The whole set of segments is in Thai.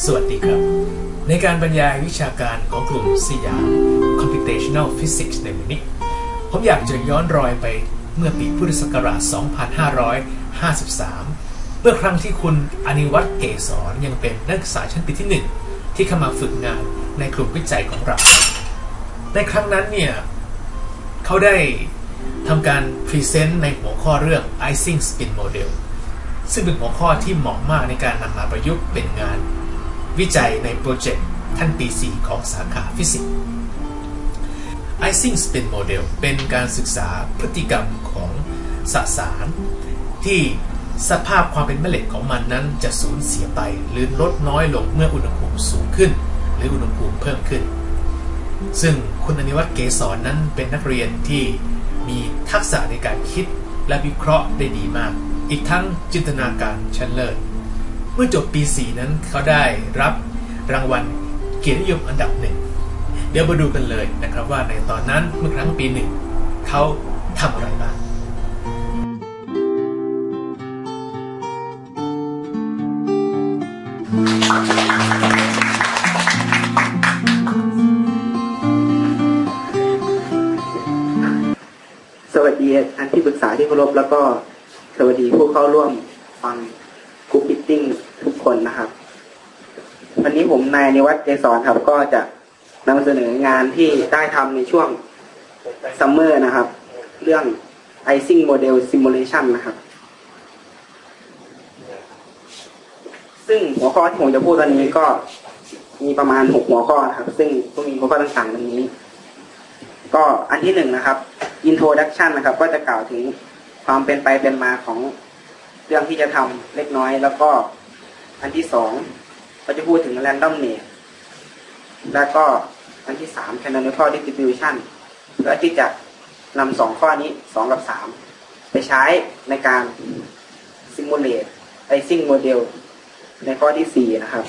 สวัสดีครับ ในการบรรยายวิชาการของกลุ่มสยาม Computational Physics ในวันนี้ ผมอยากจะย้อนรอยไปเมื่อปีพุทธศักราช 2553 เมื่อครั้งที่คุณอนิวัตเกษรยังเป็นนักศึกษาชั้นปีที่ 1 ที่เข้ามาฝึกงานในกลุ่มวิจัยของเรา ในครั้งนั้นเนี่ย เขาได้ทำการพรีเซนต์ในหัวข้อเรื่อง Ising Spin Model ซึ่งเป็นหัวข้อที่เหมาะมากในการนำมาประยุกต์เป็นงาน วิจัยในโปรเจกต์ท่านปี 4 ของสาขาฟิสิกส์ Ising Spin Model เป็นการศึกษาพฤติกรรมของสสาร ที่สภาพความเป็นแม่เหล็กของมันนั้นจะสูญเสียไป หรือลดน้อยลงเมื่ออุณหภูมิสูงขึ้น หรืออุณหภูมิเพิ่มขึ้น ซึ่งคุณอนิวัตเกษรนั้นเป็นนักเรียนที่มีทักษะในการคิดและวิเคราะห์ได้ดีมาก อีกทั้งจินตนาการชั้นเลิศ เมื่อจบปี 4 นั้นเขาได้รับรางวัลเกียรตินิยมอันดับหนึ่ง เดี๋ยวมาดูกันเลยนะครับว่าในตอนนั้นเมื่อครั้งปีหนึ่งเขาทำอะไรบ้างสวัสดีท่านที่ปรึกษาที่เคารพแล้วก็สวัสดีผู้เข้าร่วมฟังกรุ๊ปมิทติ้ง คนนะครับ วันนี้ผมนายนิวัฒน์เจสอนครับ ก็จะนำเสนองานที่ได้ทำในช่วงซัมเมอร์นะครับ เรื่อง Icing Model Simulation นะครับ ซึ่งหัวข้อที่ผมจะพูดตอนนี้ก็มีประมาณหกหัวข้อนะครับ ซึ่งก็มีหัวข้อต่างๆดังนี้ ก็อันที่หนึ่งนะครับ introduction นะครับ ก็จะกล่าวถึงความเป็นไปเป็นมาของเรื่องที่จะทำเล็กน้อยแล้วก็ อันที่สองก็จะพูดถึง randomness แล้วก็อันที่สาม canonical distribution เพื่อที่จะนำสองข้อนี้สองกับสามไปใช้ในการ simulate icing model ในข้อที่สี่นะครับ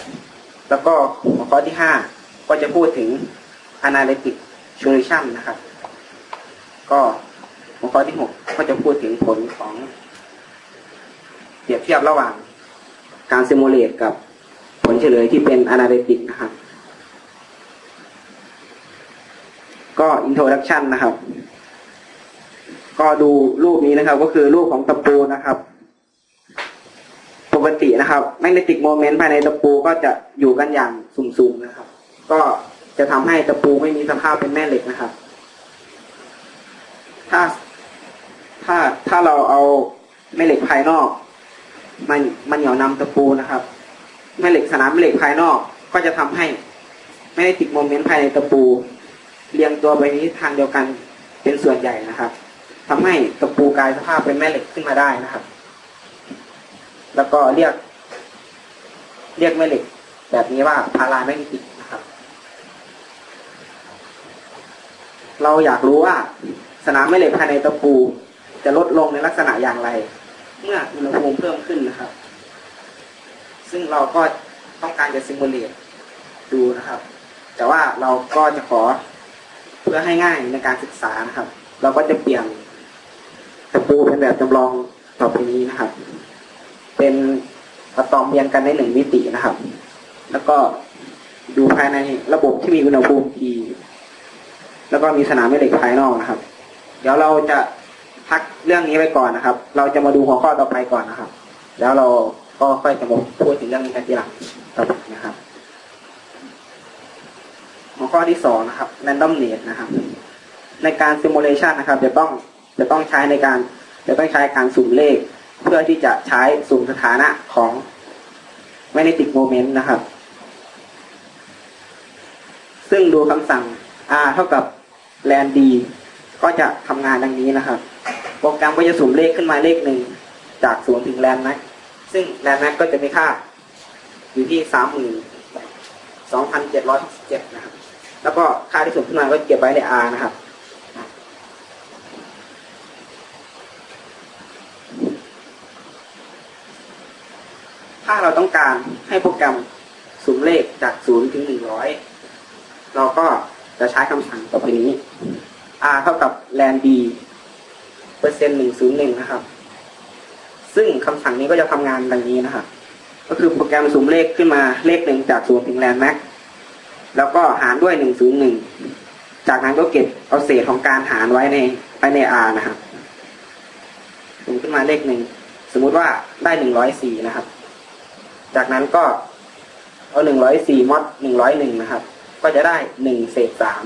แล้วก็หัวข้อที่ห้าก็จะพูดถึง analytic solution นะครับ ก็หัวข้อที่หกก็จะพูดถึงผลของเปรียบเทียบระหว่าง การซิมูเลตกับผลเฉลยที่เป็น analytic นะครับ ก็ introduction นะครับ ก็ดูรูปนี้นะครับ ก็คือรูปของตะปูนะครับ ปกตินะครับ magnetic moment ภายในตะปูก็จะอยู่กันอย่างสุ่มๆนะครับ ก็จะทำให้ตะปูไม่มีสภาพเป็นแม่เหล็กนะครับ ถ้าถ้าถ้าเราเอาแม่เหล็กภายนอก มันมันเหนี่ยวนำตะปูนะครับแม่เหล็กสนามแม่เหล็กภายนอกก็จะทำให้ไม่ได้ติดโมเมนต์ภายในตะปู เรียงตัวไปนี้ทางเดียวกันเป็นส่วนใหญ่นะครับทำให้ตะปูกลายสภาพเป็นแม่เหล็กขึ้นมาได้นะครับ แล้วก็เรียก เรียกแม่เหล็ก แบบนี้ว่าพาราแมกเนติกนะครับ เราอยากรู้ว่าสนามแม่เหล็กภายในตะปู จะลดลงในลักษณะอย่างไร เมื่ออุณหภูมิเพิ่มขึ้นนะครับ ซึ่งเราก็ต้องการจะซิมูเลตดูนะครับ แต่ว่าเราก็จะขอเพื่อให้ง่ายในการศึกษานะครับ เราก็จะเปลี่ยนตะปูเป็นแบบจำลองต่อไปนี้นะครับ เป็นอะตอมเรียงกันในหนึ่งมิตินะครับ แล้วก็ดูภายในระบบที่มีอุณหภูมิทีแล้วก็มีสนามแม่เหล็กภายนอกนะครับ เดี๋ยวเราจะ พักเรื่องนี้ไปก่อนนะครับ เราจะมาดูหัวข้อต่อไปก่อนนะครับ แล้วเราก็ค่อยจะมาพูดถึงเรื่องนี้กันทีหลังต่อไปนะครับ หัวข้อที่สองนะครับ randomness นะครับ ในการ simulation นะครับ จะต้องจะต้องใช้ในการจะต้องใช้การสุ่มเลข เพื่อที่จะใช้สุ่มสถานะของ magnetic moment นะครับ ซึ่งดูคำสั่ง r เท่ากับ land d ก็จะทำงานดังนี้นะครับ โปรแกรมก็จะสุ่มเลขขึ้นมาเลขหนึ่งจากศูนย์ถึงแลนแม็กซึ่งแลนแม็กก็จะมีค่า อยู่ที่สามหมื่นสองพันเจ็ดร้อยสิบเจ็ดนะครับ แล้วก็ค่าที่สุ่มขึ้นมาก็เก็บไว้ใน R นะครับถ้าเราต้องการให้โปรแกรมสุ่มเลขจากศูนย์ถึงหนึ่งร้อยเราก็จะใช้คำสั่งต่อไปนี้ r เท่ากับ land d เปอร์เซ็นต์หนึ่งศูนย์หนึ่งนะครับ ซึ่งคำสั่งนี้ก็จะทำงานดังนี้นะครับก็คือโปรแกรมสุ่มเลขขึ้นมาเลขหนึ่งจากศูนย์ถึงแลนด์แม็กแล้วก็หารด้วยหนึ่งศูนย์หนึ่งจากนั้นก็เก็บเอาเศษของการหารไว้ในไปใน R นะครับสุ่มขึ้นมาเลขหนึ่งสมมุติว่าได้หนึ่งร้อยสี่นะครับ จากนั้นก็เอาหนึ่งร้อยสี่มอดหนึ่งร้อยหนึ่งนะครับ ก็จะได้หนึ่งเศษสาม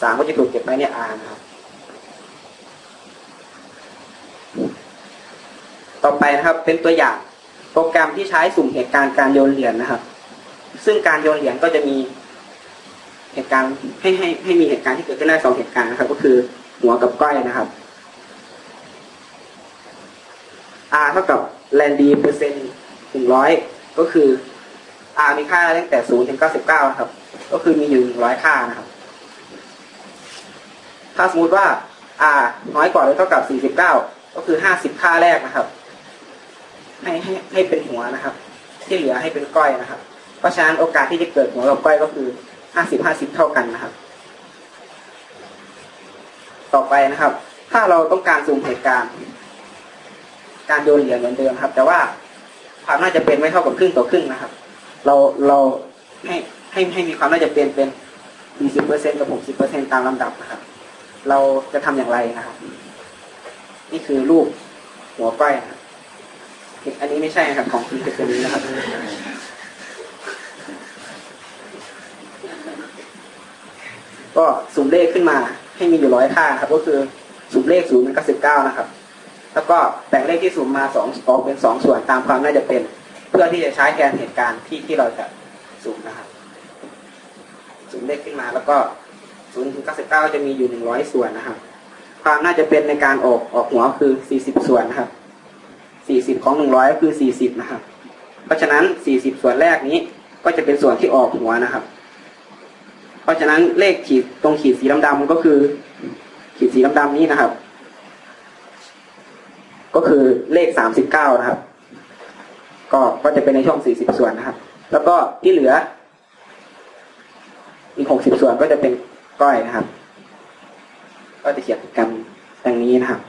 สามก็จะถูกเก็บไว้ใน R นะครับ ต่อไปนะครับ เป็นตัวอย่างโปรแกรมที่ใช้สุ่มเหตุการณ์การโยนเหรียญนะครับ ซึ่งการโยนเหรียญก็จะมีเหตุการณ์ให้ให้ให้มีเหตุการณ์ที่เกิดขึ้นได้สองเหตุการณ์นะครับ ก็คือหัวกับก้อยนะครับ R เท่ากับแลนดีเปอร์เซ็นต์ถึงร้อยก็คือ R มีค่าตั้งแต่ศูนย์ถึงเก้าสิบเก้าครับ ก็คือมีอยู่หนึ่งร้อยค่านะครับ ถ้าสมมติว่า R น้อยกว่าหรือเท่ากับสี่สิบเก้าก็คือห้าสิบค่าแรกนะครับ ให้ให้ให้เป็นหัวนะครับ ที่เหลือให้เป็นก้อยนะครับ เพราะฉะนั้นโอกาสที่จะเกิดหัวกับก้อยก็คือห้าสิบห้าสิบเท่ากันนะครับ ต่อไปนะครับ ถ้าเราต้องการซูมเหตุการณ์ การโยนเหรียญเหมือนเดิมครับ แต่ว่าความน่าจะเป็นไม่เท่ากับครึ่งต่อครึ่งนะครับ เราเราให้ให้ให้มีความน่าจะเป็นเป็นสี่สิบเปอร์เซ็นกับหกสิบเปอร์เซ็นตามลำดับนะครับ เราจะทำอย่างไรนะครับ นี่คือรูปหัวก้อยนะครับ อันนี้ไม่ใช่นะครับของคุณคือนี้นะครับก็สุ่มเลขขึ้นมาให้มีอยู่ร้อยค่าครับ ก็คือสุ่มเลขศูนย์เป็นเก้าสิบเก้านะครับ แล้วก็แบ่งเลขที่สุ่มมาสองออกเป็นสองส่วนตามความน่าจะเป็น เพื่อที่จะใช้แทนเหตุการณ์ที่ที่เราจะสุ่มนะครับ สุ่มเลขขึ้นมาแล้วก็ศูนย์ถึงเก้าสิบเก้าจะมีอยู่หนึ่งร้อยส่วนนะครับ ความน่าจะเป็นในการออกออกหัวคือสี่สิบส่วนนะครับ สี่สิบของหนึ่งร้อยก็คือสี่สิบนะครับ เพราะฉะนั้นสี่สิบส่วนแรกนี้ก็จะเป็นส่วนที่ออกหัวนะครับ เพราะฉะนั้นเลขขีดตรงขีดสีดำๆก็คือ ขีดสีดำๆนี้นะครับ ก็คือเลขสามสิบเก้านะครับ ก็ก็จะเป็นในช่องสี่สิบส่วนนะครับ แล้วก็ที่เหลือ อีกหกสิบส่วนก็จะเป็นก้อยนะครับ ก็จะเขียนกันดังนี้นะครับ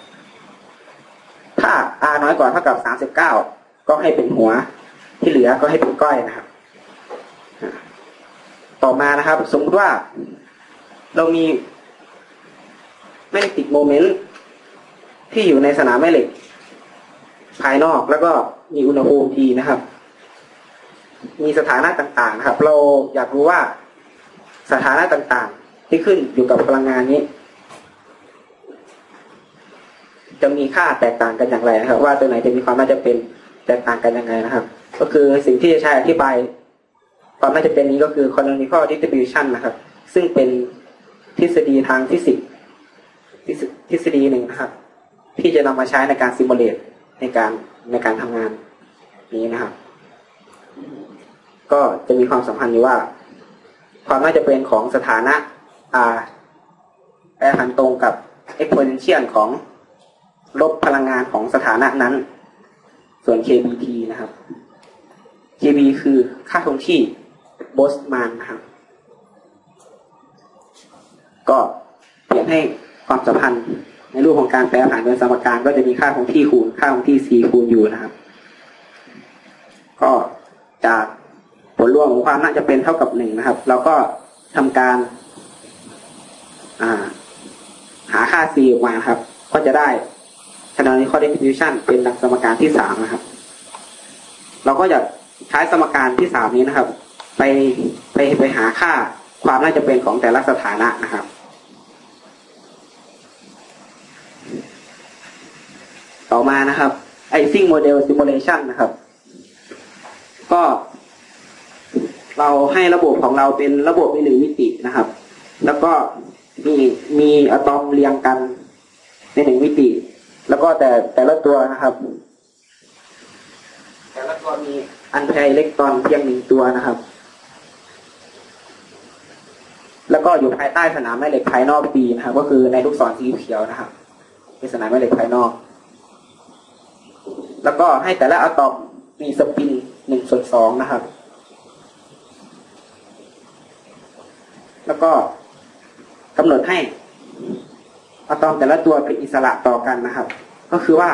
ถ้า r น้อยกว่าเท่ากับสามสิบเก้าก็ให้เป็นหัว ที่เหลือก็ให้เป็นก้อยนะครับ ต่อมานะครับ สมมติว่า เรามีแม่เหล็กติดโมเมนต์ที่อยู่ในสนามแม่เหล็ก ภายนอกแล้วก็มีอุณหภูมิทีนะครับ มีสถานะต่างๆนะครับ เราอยากรู้ว่าสถานะต่างๆ ที่ขึ้นอยู่กับพลังงานนี้ จะมีค่าแตกต่างกันอย่างไรนะครับ ว่าตัวไหนจะมีความน่าจะเป็นแตกต่างกันยังไงนะครับ ก็คือสิ่งที่จะใช้อธิบาย ความน่าจะเป็นนี้ก็คือ canonical distribution นะครับ ซึ่งเป็นทฤษฎีทางฟิสิกส์ทฤษฎีหนึ่งนะครับ ที่จะนำมาใช้ในการซิมูเลตในการในการทำงานนี้นะครับ ก็จะมีความสัมพันธ์อยู่ว่า ความน่าจะเป็นของสถานะ r แปรผันตรงกับ exponential ของ ลบพลังงานของสถานะนั้น ส่วน kbt นะครับ kb คือค่าคงที่โบสมานนะครับ ก็เปลี่ยนให้ความสัมพันธ์ในรูปของการแปลผันเป็นสมการก็จะมีค่าคงที่คูณค่าคงที่ c คูณอยู่นะครับ ก็จากผลรวมของความน่าจะเป็นเท่ากับหนึ่งนะครับ เราก็ทำการหาค่า c ออกมาครับ ก็จะได้ canonical distribution เป็นดังสมการที่สามนะครับ เราก็จะใช้สมการที่สามนี้นะครับ ไปไปไปหาค่าความน่าจะเป็นของแต่ละสถานะนะครับต่อมานะครับ icing model simulation นะครับ ก็ เราให้ระบบของเราเป็นระบบในหนึ่งมิตินะครับ แล้วก็มีมีอะตอมเรียงกันในหนึ่งมิติ แล้วก็แต่แต่ละตัวนะครับ แต่ละตัวมีอันแพรอิเล็กตรอนเพียงหนึ่งตัวนะครับ แล้วก็อยู่ภายใต้สนามแม่เหล็กภายนอกปีนะครับ ก็คือในลูกศรสีเขียวนะครับเป็นสนามแม่เหล็กภายนอก แล้วก็ให้แต่ละอะตอมมีสปินหนึ่งส่วนสองนะครับ แล้วก็กำหนดให้ อะตอมแต่ละตัวเป็นอิสระต่อกันนะครับ ก็คือว่า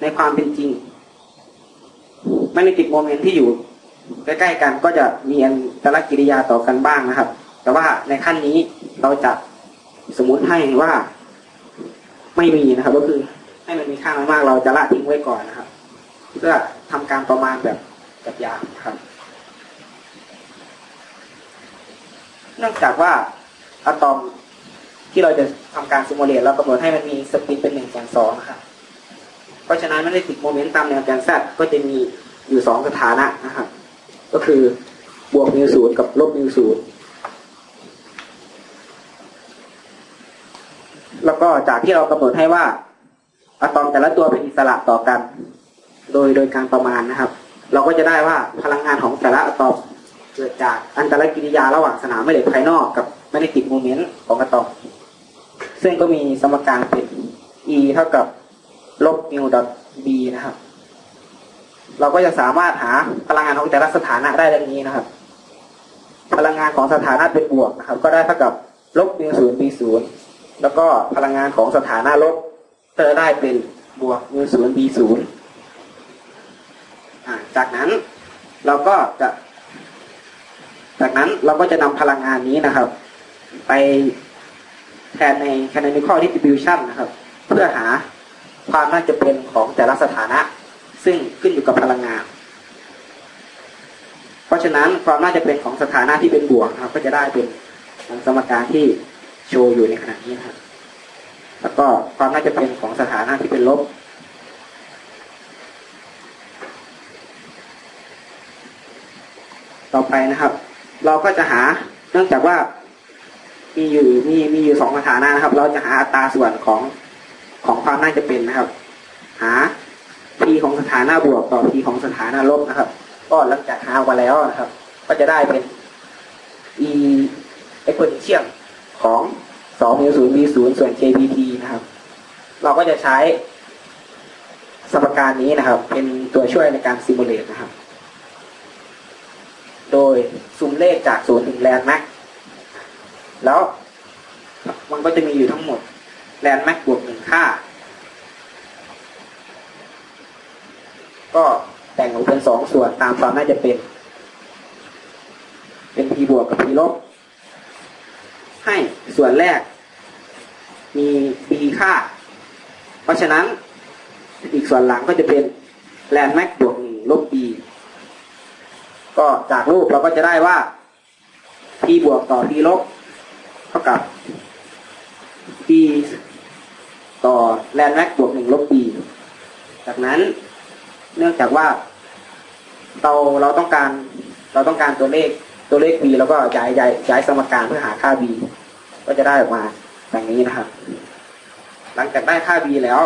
ในความเป็นจริงแมกเนติกโมเมนต์ที่อยู่ใกล้ๆกันก็จะมีอันตรกิริยาต่อกันบ้างนะครับ แต่ว่าในขั้นนี้เราจะสมมุติให้ว่าไม่มีนะครับ ก็คือให้มันมีค่ามากๆเราจะละทิ้งไว้ก่อนนะครับ เพื่อทำการประมาณแบบแบบยางนะครับ เนื่องจากว่าอะตอม ที่เราจะทำการซิมูเลตเรากำหนดให้มันมีสปินเป็นหนึ่งส่วนสองนะครับเพราะฉะนั้นไม่ได้ติดโมเมนต์ตามแนวแกนแซดก็จะมีอยู่สองสถานะนะครับ ก็คือบวกมิวศูนย์กับลบมิวศูนย์แล้วก็จากที่เรากำหนดให้ว่าอะตอมแต่ละตัวเป็นอิสระต่อกัน โดยโดยการประมาณนะครับ เราก็จะได้ว่าพลังงานของแต่ละอะตอมเกิดจากอันตรกิริยาระหว่างสนามแม่เหล็กภายนอกกับแมกเนติกโมเมนต์ของอะตอม ซึ่งก็มีสมการเป็น e เท่ากับลบมิวดอท b นะครับ เราก็จะสามารถหาพลังงานของแต่ละสถานะได้ดังนี้นะครับ พลังงานของสถานะเป็นบวกนะครับ ก็ได้เท่ากับลบมิวศูนย์ b ศูนย์แล้วก็พลังงานของสถานะลบก็จะได้เป็นบวกมิวศูนย์ b ศูนย์จากนั้นเราก็จะ จากนั้นเราก็จะนำพลังงานนี้นะครับ ไป แทนใน canonical distribution นะครับ เพื่อหาความน่าจะเป็นของแต่ละสถานะ ซึ่งขึ้นอยู่กับพลังงาน เพราะฉะนั้นความน่าจะเป็นของสถานะที่เป็นบวกนะครับ ก็จะได้เป็นสมการที่โชว์อยู่ในขณะนี้นะครับแล้วก็ความน่าจะเป็นของสถานะที่เป็นลบต่อไปนะครับ เราก็จะหาเนื่องจากว่า มีอยู่มีมีอยู่สองสถานะนะครับ เราจะหาอัตราส่วนของของความน่าจะเป็นนะครับ หา p ของสถานะบวกต่อ p ของสถานะลบนะครับ ก็หลังจากหามาแล้วนะครับ ก็จะได้เป็น e exponential ของ2 m 0 b 0ส่วน kbt นะครับ เราก็จะใช้สมการนี้นะครับ เป็นตัวช่วยในการซิมูเลตนะครับ โดยซูมเลขจาก0ถึงแลนด์แม็ก แล้วมันก็จะมีอยู่ทั้งหมดแลนด์แม็กบวกหนึ่งค่า ก็แบ่งออกเป็นสองส่วนตามความน่าจะเป็น เป็น p บวกกับ p ลบ ให้ส่วนแรก มี b ค่า เพราะฉะนั้นอีกส่วนหลังก็จะเป็นแลนด์แม็กบวกหนึ่งลบ b ก็จากรูปเราก็จะได้ว่า p บวกต่อ p ลบ เท่ากับ p ต่อแลนด์แม็กบวกหนึ่งลบ b จากนั้นเนื่องจากว่าเราเราต้องการเราต้องการตัวเลขตัวเลข b แล้วก็ย้ายย้ายย้ายสมการเพื่อหาค่า b ก็จะได้ออกมาแบบนี้นะครับ หลังจากได้ค่า b แล้ว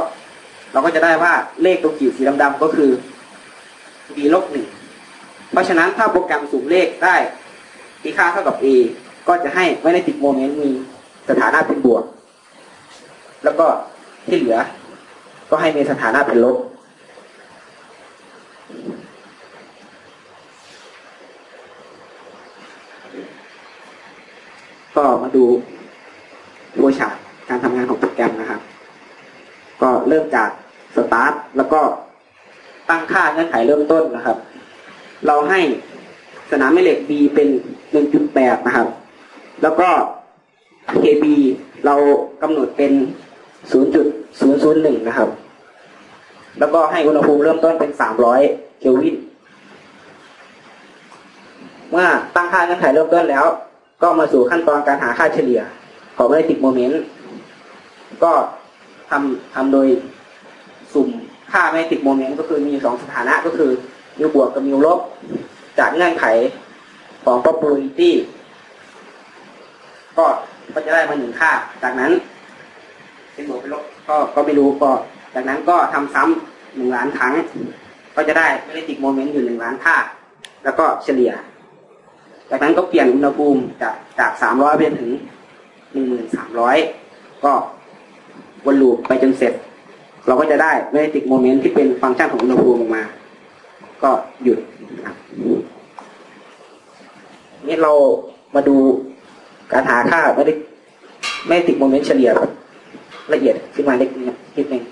เราก็จะได้ว่าเลขตัวขีดสีดำๆก็คือ b ลบหนึ่งเพราะฉะนั้นถ้าโปรแกรมสุ่มเลขได้ b ค่าเท่ากับ a ก็จะให้ไม่ได้ติดโมเมนต์มีสถานะเป็นบวก แล้วก็ที่เหลือ ก็ให้มีสถานะเป็นลบก็มาดูโฟชาร์การทำงานของโปรแกรมนะครับ ก็เริ่มจากสตาร์ทแล้วก็ตั้งค่าเงื่อนไขเริ่มต้นนะครับ เราให้สนามแม่เหล็ก B เป็น 1.8 นะครับ แล้วก็ KB เรากำหนดเป็น 0.001 นะครับ แล้วก็ให้อุณหภูมิเริ่มต้นเป็น 300 เคลวิน เมื่อตั้งค่าเงื่อนไขเริ่มต้นแล้ว ก็มาสู่ขั้นตอนการหาค่าเฉลี่ย ของแมกเนติกโมเมนต์ ก็ทำทำโดยสุ่มค่าแมกเนติกโมเมนต์ก็คือมีสองสถานะก็คือ มิวบวกกับมิวลบ จากเงื่อนไขของ probability ก็ก็จะได้มาหนึ่งค่า จากนั้นเป็นบวกเป็นลบก็ก็ไม่รู้ก็ จากนั้นก็ทำซ้ำหนึ่งล้านครั้ง ก็จะได้แมกเนติกโมเมนต์อยู่หนึ่งล้านค่า แล้วก็เฉลี่ย จากนั้นก็เปลี่ยนอุณหภูมิจากจากสามร้อยเป็นถึงหนึ่งหมื่นสามร้อยก็วนลูปไปจนเสร็จ เราก็จะได้แมกเนติกโมเมนต์ที่เป็นฟังก์ชันของอุณหภูมิออกมา ก็หยุดนะครับนี่เรามาดู การหาค่าไม่ได้ไม่ติดโมเมนต์เฉลี่ยแบบละเอียดขึ้นมาเล็กนิดนึง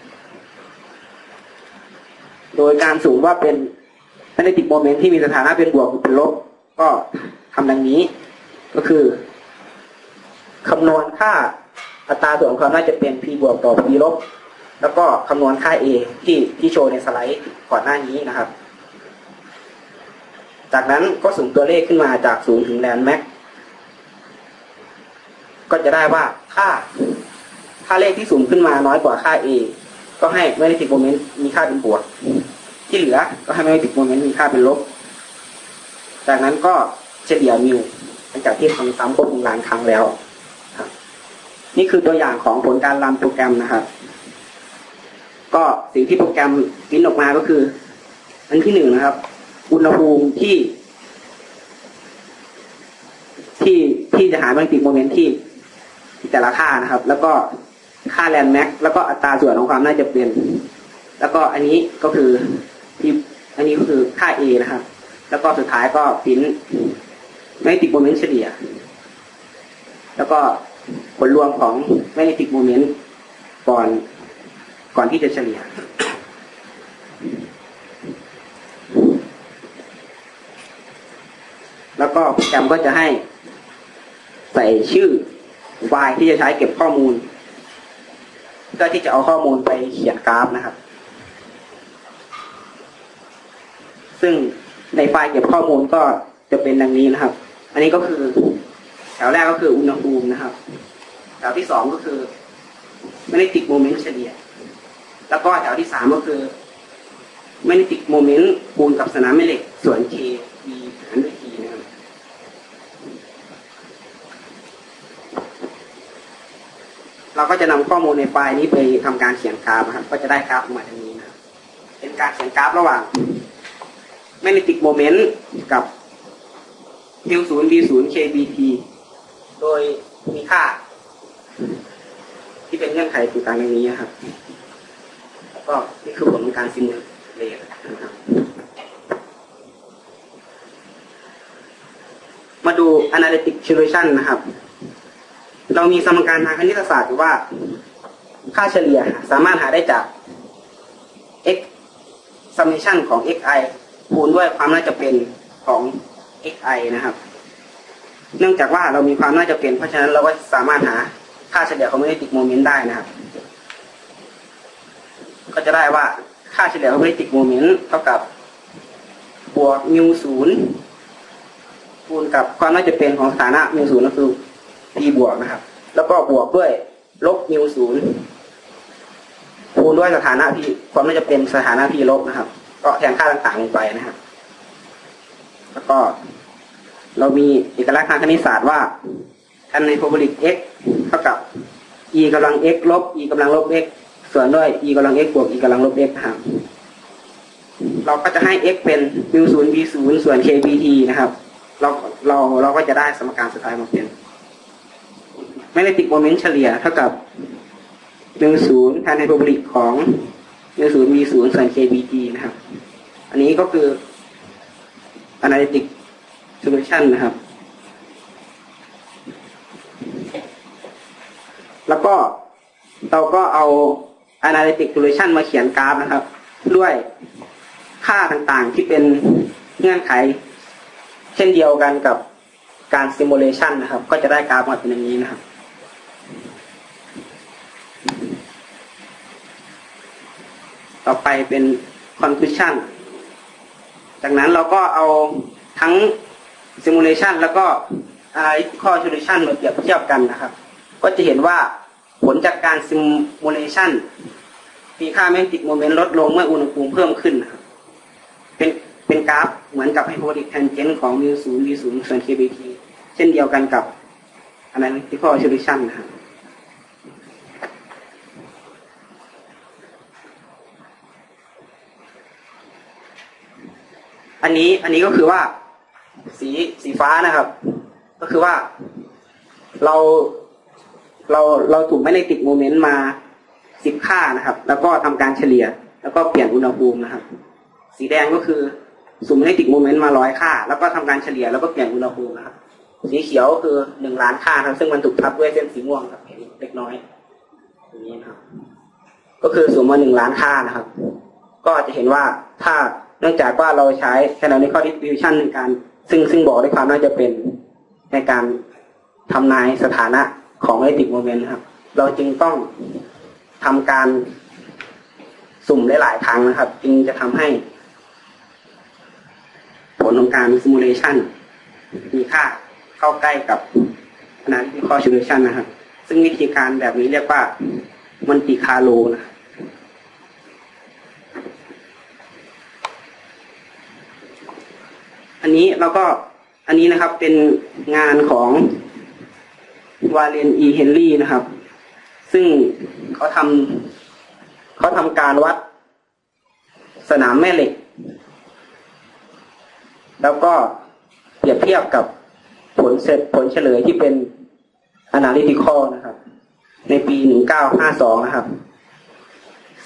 โดยการสูงว่าเป็นแมกเนติกโมเมนต์ที่มีสถานะเป็นบวกหรือเป็นลบ ก็ทำดังนี้ ก็คือคำนวณค่าอัตราส่วนความน่าจะเป็น p บวกต่อ p ลบ แล้วก็คำนวณค่า a ที่ที่โชว์ในสไลด์ก่อนหน้านี้นะครับ จากนั้นก็สุ่มตัวเลขขึ้นมาจากศูนย์ถึงแลนด์แม็ก ก็จะได้ว่าค่า ค่าเลขที่สูงขึ้นมาน้อยกว่าค่า a ก็ให้แมกเนติกโมเมนต์มีค่าเป็นบวก ที่เหลือก็ให้แมกเนติกโมเมนต์มีค่าเป็นลบ จากนั้นก็เฉลี่ยมิวหลังจากที่ทำซ้ำครบหนึ่งล้านครั้งแล้วครับ นี่คือตัวอย่างของผลการรันโปรแกรมนะครับ ก็สิ่งที่โปรแกรมพิมพ์ออกมาก็คือ อันที่หนึ่งนะครับ อุณหภูมิที่ ที่ที่จะหาแมกเนติกโมเมนต์ที่ แต่ละค่านะครับ แล้วก็ค่าแลนด์แม็กแล้วก็อัตราส่วนของความน่าจะเป็น แล้วก็อันนี้ก็คือที่อันนี้ก็คือค่า A นะครับ แล้วก็สุดท้ายก็พิมพ์แมกติกโมเมนต์เฉลี่ย แล้วก็ผลรวมของแมกติกโมเมนต์ก่อนก่อนที่จะเฉลี่ย แล้วก็โปรแกรมก็จะให้ใส่ชื่อ ไฟล์ที่จะใช้เก็บข้อมูลเพื่อที่จะเอาข้อมูลไปเขียนกราฟนะครับ ซึ่งในไฟล์เก็บข้อมูลก็จะเป็นดังนี้นะครับ อันนี้ก็คือ แถวแรกก็คืออุณหภูมินะครับ แถวที่สองก็คือไม่ได้ติดโมเมนต์เฉลี่ย แล้วก็แถวที่สามก็คือไม่ได้ติดโมเมนต์คูณกับสนามแม่เหล็กส่วน k b หารด้วย t นะครับ เราก็จะนำข้อมูลในไฟล์นี้ไปทำการเขียนกราฟนะครับ ก็จะได้กราฟออกมาดังนี้นะครับเป็นการเขียนกราฟระหว่างแมกเนติกโมเมนต์กับ u 0 v 0 kbt โดยมีค่า ที่เป็นเงื่อนไขต่างๆอย่างนี้นะครับแล้วก็นี่คือผลของการซิมูเลตนะครับมาดู analytic solution นะครับ เรามีสมการทางคณิตศาสตร์อยู่ว่า ค่าเฉลี่ยสามารถหาได้จาก x summation ของ xi คูณด้วยความน่าจะเป็นของ xi นะครับ เนื่องจากว่าเรามีความน่าจะเป็น เพราะฉะนั้นเราก็สามารถหาค่าเฉลี่ยของ magnetic moment ได้นะครับ ก็จะได้ว่าค่าเฉลี่ยของ magnetic moment เท่ากับบวกมิวศูนย์คูณกับความน่าจะเป็นของสถานะมิวศูนย์ก็คือ p บวกนะครับ แล้วก็บวกด้วยลบมิวศูนย์คูณด้วยสถานะ p ความน่าจะเป็นสถานะ p ลบนะครับ ก็แทนค่าต่างๆลงไปนะครับ แล้วก็เรามีเอกลักษณ์ทางคณิตศาสตร์ว่าอันในโพบริก x เท่ากับ e กำลัง x ลบ e กำลังลบ x ส่วนด้วย e กำลัง x บวก e กำลังลบ x นะครับ เราก็จะให้ x เป็น mu ศูนย์ v ศูนย์ส่วน k bt นะครับ เราเราเราก็จะได้สมการสุดท้ายมาเป็น แมกเนติกโมเมนต์เฉลี่ยเท่ากับ1 0แทนไฮโปบริกของ1 0 v 0ส่วน k bt นะครับ อันนี้ก็คือ analytic solution นะครับ แล้วก็เราก็เอา analytic solution มาเขียนกราฟนะครับ ด้วยค่าต่างๆที่เป็นเงื่อนไข เช่นเดียวกันกับการ simulation นะครับ ก็จะได้กราฟมาเป็นอย่างนี้นะครับ ต่อไปเป็น conclusion จากนั้นเราก็เอาทั้ง simulation แล้วก็ analytical solution มาเปรียบเทียบกันนะครับ ก็จะเห็นว่าผลจากการ simulation มีค่าแมกติกโมเมนต์ลดลงเมื่ออุณหภูมิเพิ่มขึ้นนะครับเป็นเป็นกราฟเหมือนกับไฮโปติกแทนเจนของ mu 0 v 0ส่วน kbt เช่นเดียวกันกับ analytical solution นะครับ นนี้ อันนี้ก็คือว่าสีสีฟ้านะครับ ก็คือว่าเราเราเราถูกไม่ได้ติดโมเมนต์มาสิบค่านะครับ แล้วก็ทำการเฉลี่ย แล้วก็เปลี่ยนอุณหภูมินะครับ สีแดงก็คือสุ่มให้ติดโมเมนต์มาร้อยค่า แล้วก็ทำการเฉลี่ยแล้วก็เปลี่ยนอุณหภูมินะครับ สีเขียวคือหนึ่งล้านค่าครับซึ่งมันถูกทับด้วยเส้นสีม่วงครับเห็นเล็กน้อยอย่างนี้นะครับ ก็คือสุ่มมาหนึ่งล้านค่านะครับ ก็จะเห็นว่าถ้า เนื่องจากว่าเราใช้ canonical distribution ในการ ซึ่งซึ่งบอกด้วยความน่าจะเป็นในการทำนายสถานะของ electric moment นะครับ เราจึงต้องทำการสุ่มหลายๆครั้งนะครับ จึงจะทำให้ ผลของการ simulation มีค่าเข้าใกล้กับ analytical solution นะครับ ซึ่งวิธีการแบบนี้เรียกว่ามันติคาโลนะ อันนี้เราก็อันนี้นะครับเป็นงานของวาเลนอีเฮนรี่นะครับ ซึ่งเขาทำเขาทำการวัดสนามแม่เหล็ก แล้วก็เปรียบเทียบกับผลเสร็จผลเฉลยที่เป็น analytical นะครับ ในปี 1952 นะครับ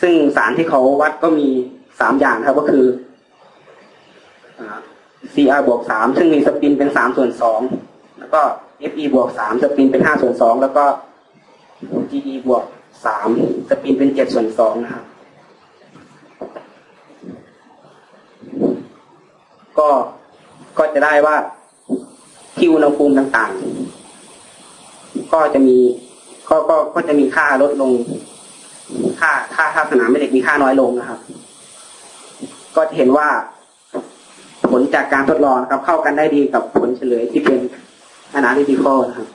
ซึ่งสารที่เขาวัดก็มีสามอย่างครับก็คือ CR บวกสามซึ่งมีสปินเป็นสามส่วนสองแล้วก็ FE บวกสามสปินเป็นห้าส่วนสองแล้วก็ GE บวกสามสปินเป็นเจ็ดส่วนสองนะครับ ก็ก็จะได้ว่าที่อุณหภูมิต่างๆ ก็จะมีก็ก็ก็จะมีค่าลดลง ค่าค่าค่าสนามแม่เหล็กมีค่าน้อยลงนะครับ ก็จะเห็นว่า ผลจากการทดลองนะครับ เข้ากันได้ดีกับผลเฉลยที่เป็นอนาลิติคอลนะครับ